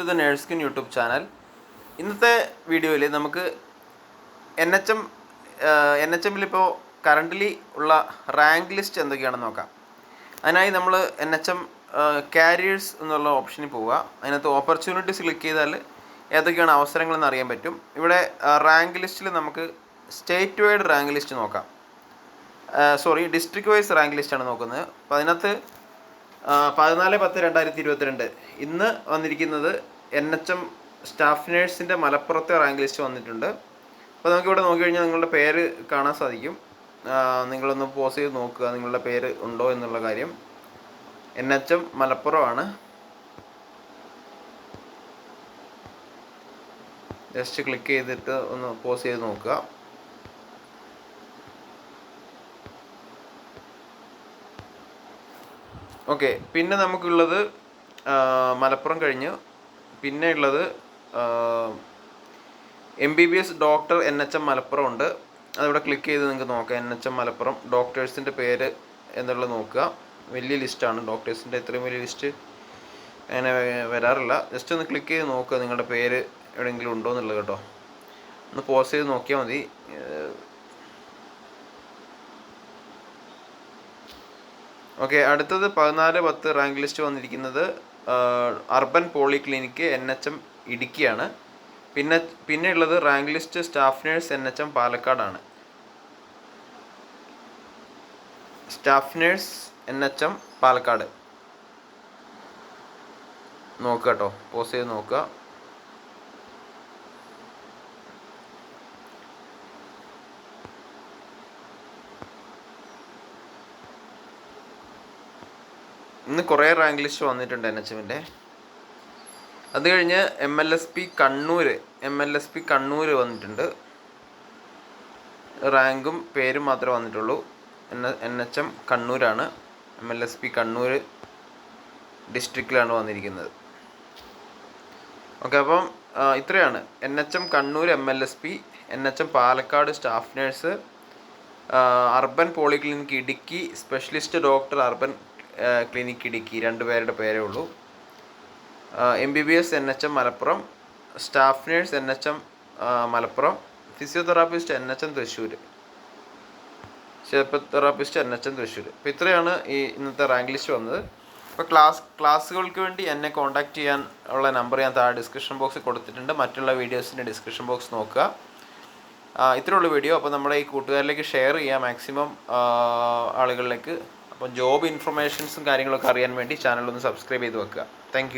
To the nurse kin YouTube channel ഇന്നത്തെ വീഡിയോയിൽ നമുക്ക് N H M N H എമ്മിൽ ഇപ്പോൾ കറന്റ്ലി ഉള്ള റാങ്ക് ലിസ്റ്റ് എന്തൊക്കെയാണെന്ന് നോക്കാം. അതിനായി നമ്മൾ എൻ എച്ച് എം കാരിയേഴ്സ് എന്നുള്ള ഓപ്ഷനിൽ പോവുക. അതിനകത്ത് ഓപ്പർച്യൂണിറ്റീസ് ക്ലിക്ക് ചെയ്താൽ ഏതൊക്കെയാണ് അവസരങ്ങളെന്ന് അറിയാൻ പറ്റും. ഇവിടെ റാങ്ക് ലിസ്റ്റിൽ നമുക്ക് സ്റ്റേറ്റ് വൈഡ് റാങ്ക് ലിസ്റ്റ് നോക്കാം സോറി ഡിസ്ട്രിക്ട് വൈസ് റാങ്ക് ലിസ്റ്റാണ് നോക്കുന്നത്. അപ്പോൾ അതിനകത്ത് പതിനാല് പത്ത് രണ്ടായിരത്തി ഇരുപത്തിരണ്ട്. ഇന്ന് വന്നിരിക്കുന്നത് എൻ എച്ച് എം സ്റ്റാഫ് നേഴ്സിന്റെ മലപ്പുറത്തെ റാങ്ക് ലിസ്റ്റ് വന്നിട്ടുണ്ട്. അപ്പോൾ നമുക്കിവിടെ നോക്കിക്കഴിഞ്ഞാൽ നിങ്ങളുടെ പേര് കാണാൻ സാധിക്കും. നിങ്ങളൊന്ന് പോസ് ചെയ്ത് നോക്കുക നിങ്ങളുടെ പേര് ഉണ്ടോ എന്നുള്ള കാര്യം. എൻ എച്ച് എം മലപ്പുറമാണ്. ജസ്റ്റ് ക്ലിക്ക് ചെയ്തിട്ട് ഒന്ന് പോസ് ചെയ്ത് നോക്കുക. ഓക്കെ പിന്നെ നമുക്കുള്ളത് മലപ്പുറം കഴിഞ്ഞ്. പിന്നെ ഉള്ളത് M B B S doctor N H M Malappuram ഉണ്ട്. അതിവിടെ ക്ലിക്ക് ചെയ്ത് നിങ്ങൾക്ക് നോക്കാം. N H M Malappuram. ഡോക്ടേഴ്സിന്റെ പേര് എന്നുള്ളത് നോക്കുക. വലിയ ലിസ്റ്റാണ് ഡോക്ടേഴ്സിന്റെ ഇത്രയും വലിയ ലിസ്റ്റ് അങ്ങനെ വരാറില്ല. ജസ്റ്റ് ഒന്ന് ക്ലിക്ക് ചെയ്ത് നോക്കുക നിങ്ങളുടെ പേര് എവിടെയെങ്കിലും ഉണ്ടോ എന്നുള്ളത് കേട്ടോ. ഒന്ന് പോസ് ചെയ്ത് നോക്കിയാൽ മതി. ഓക്കെ അടുത്തത് പതിനാല് പത്ത് റാങ്ക് ലിസ്റ്റ് വന്നിരിക്കുന്നത് urban polyclinic N H M ഇടുക്കിയാണ്. പിന്നെ പിന്നെ ഉള്ളത് rank list staff nurse N H M പാലക്കാടാണ്. Staff nurse N H M Palakkad. നോക്കുക കേട്ടോ പോസ് ചെയ്ത് നോക്കുക. ഇന്ന് കുറേ റാങ്ക് ലിസ്റ്റ് വന്നിട്ടുണ്ട് എൻ എച്ച് എമ്മിന്റെ. അത് കഴിഞ്ഞ് M L S P Kannur M L S P Kannur വന്നിട്ടുണ്ട്. റാങ്കും പേരും മാത്രമേ വന്നിട്ടുള്ളൂ. എൻ എൻ എച്ച് എം കണ്ണൂരാണ്. M L S P Kannur ഡിസ്ട്രിക്റ്റിലാണ് വന്നിരിക്കുന്നത്. ഓക്കെ അപ്പം ഇത്രയാണ്. N H M Kannur M L S P N H M Palakkad staff nurse urban polyclinic Idukki specialist doctor urban clinic Idukki. രണ്ട് പേരുടെ പേരേ ഉള്ളൂ. M B B S N H M Malappuram. Staff nurse N H M Malappuram. Physiotherapist N H M Thrissur physiotherapist N H M Thrissur അപ്പോൾ ഇത്രയാണ് ഈ ഇന്നത്തെ rank list വന്നത്. അപ്പോൾ ക്ലാസ് ക്ലാസ്സുകൾക്ക് വേണ്ടി എന്നെ കോൺടാക്ട് ചെയ്യാൻ ഉള്ള നമ്പർ ഞാൻ താഴെ ഡിസ്ക്രിപ്ഷൻ ബോക്സിൽ കൊടുത്തിട്ടുണ്ട്. മറ്റുള്ള വീഡിയോസിന്റെ ഡിസ്ക്രിപ്ഷൻ ബോക്സ് നോക്കുക. ഇത്രയുള്ള വീഡിയോ. അപ്പോൾ നമ്മുടെ ഈ കൂട്ടുകാരിലേക്ക് ഷെയർ ചെയ്യുക. മാക്സിമം ആളുകളിലേക്ക് അപ്പോൾ ജോബ് ഇൻഫർമേഷൻസും കാര്യങ്ങളൊക്കെ അറിയാൻ വേണ്ടി ചാനൽ ഒന്ന് സബ്സ്ക്രൈബ് ചെയ്ത് വെക്കുക. താങ്ക്